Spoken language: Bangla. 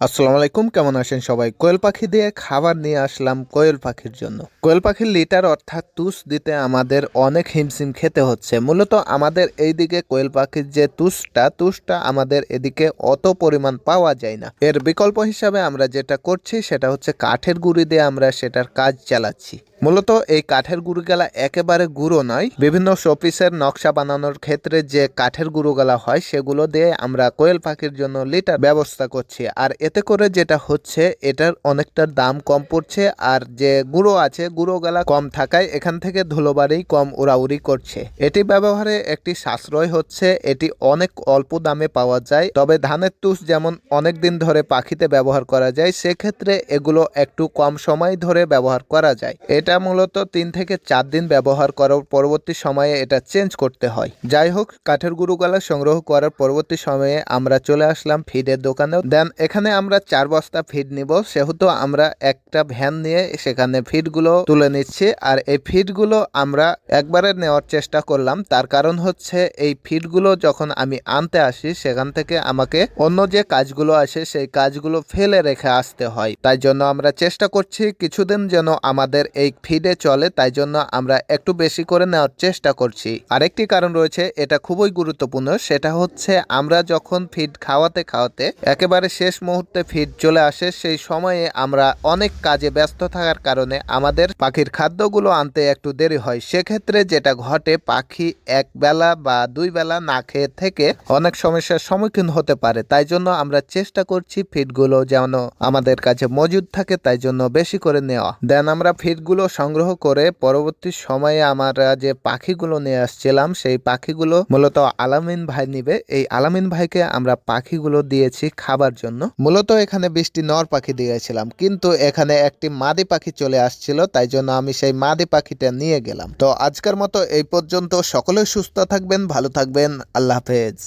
আসসালামু আলাইকুম, কেমন আছেন সবাই? কোয়েল পাখি দিয়ে খাবার নিয়ে আসলাম কোয়েল পাখির জন্য। কোয়েল পাখির লিটার অর্থাৎ তুষ দিতে আমাদের অনেক হিমশিম খেতে হচ্ছে। মূলত আমাদের এইদিকে কোয়েল পাখির যে তুষটা তুষটা আমাদের এদিকে অত পরিমাণ পাওয়া যায় না। এর বিকল্প হিসাবে আমরা যেটা করছি সেটা হচ্ছে কাঠের গুঁড়ি দিয়ে আমরা সেটার কাজ চালাচ্ছি। মূলত এই কাঠের গুঁড়োগুলা একেবারে গুঁড়ো নয়। বিভিন্ন শোপিসের নকশা বানানোর ক্ষেত্রে যে কাঠের গুঁড়োগুলা হয়, সেগুলো দিয়ে আমরা কোয়েল পাখির জন্য লিটার ব্যবস্থা করছি। আর এতে করে যেটা হচ্ছে, এটার অনেকটা দাম কম পড়ছে আর যে গুঁড়ো আছে, গুঁড়োগুলা কম থাকায় এখান থেকে ধুলোবাড়ি কম উড়াউড়ি করছে। এটি ব্যবহারে একটি সাশ্রয় হচ্ছে, এটি অনেক অল্প দামে পাওয়া যায়। তবে ধানের তুষ যেমন অনেক দিন ধরে পাখিতে ব্যবহার করা যায়, সেক্ষেত্রে এগুলো একটু কম সময় ধরে ব্যবহার করা যায়। এটা মূলত তিন থেকে চার দিন ব্যবহার করার পরবর্তী সময়ে এটা চেঞ্জ করতে হয়। যাই হোক, কাঠের গুঁড়োগুলা সংগ্রহ করার পরবর্তী সময়ে আমরা চলে আসলাম ফিডের দোকানেও। দেন, এখানে আমরা চার বস্তা ফিড নিব। সেহেতু আমরা একটা ভ্যান নিয়ে সেখানে ফিডগুলো তুলে নিচ্ছি। আর এই ফিডগুলো আমরা একবারে নেওয়ার চেষ্টা করলাম। তার কারণ হচ্ছে এই ফিডগুলো যখন আমি আনতে আসি, সেখান থেকে আমাকে অন্য যে কাজগুলো আসে, সেই কাজগুলো ফেলে রেখে আসতে হয়। তাই জন্য আমরা চেষ্টা করছি কিছুদিন যেন আমাদের এই ফিডে চলে, তাই জন্য আমরা একটু বেশি করে নেওয়ার চেষ্টা করছি। আরেকটি কারণ রয়েছে, এটা খুবই গুরুত্বপূর্ণ, সেটা হচ্ছে আমরা যখন ফিড খাওয়াতে খাওয়াতে একেবারে শেষ মুহূর্তে ফিড চলে আসে, সেই সময়ে আমরা অনেক কাজে ব্যস্ত থাকার কারণে আমাদের পাখির খাদ্যগুলো আনতে একটু দেরি হয়। সেক্ষেত্রে যেটা ঘটে, পাখি এক বেলা বা দুই বেলা না খেয়ে থেকে অনেক সমস্যার সম্মুখীন হতে পারে। তাই জন্য আমরা চেষ্টা করছি ফিডগুলো যেন আমাদের কাছে মজুদ থাকে, তাই জন্য বেশি করে নেওয়া। দেন আমরা ফিডগুলো সংগ্রহ করে পরবর্তী সময়ে আমরা যে পাখিগুলো নিয়ে আসছিলাম, সেই পাখিগুলো মূলত আলামিন ভাই নিবে। এই আলামিন ভাইকে আমরা পাখিগুলো দিয়েছি খাবার জন্য। মূলত এখানে বৃষ্টি নর পাখি দিয়েছিলাম, কিন্তু এখানে একটি মাদি পাখি চলে আসছিল, তাই জন্য আমি সেই মাদি পাখিটা নিয়ে গেলাম। তো আজকের মতো এই পর্যন্ত। সকলে সুস্থ থাকবেন, ভালো থাকবেন। আল্লাহ হাফেজ।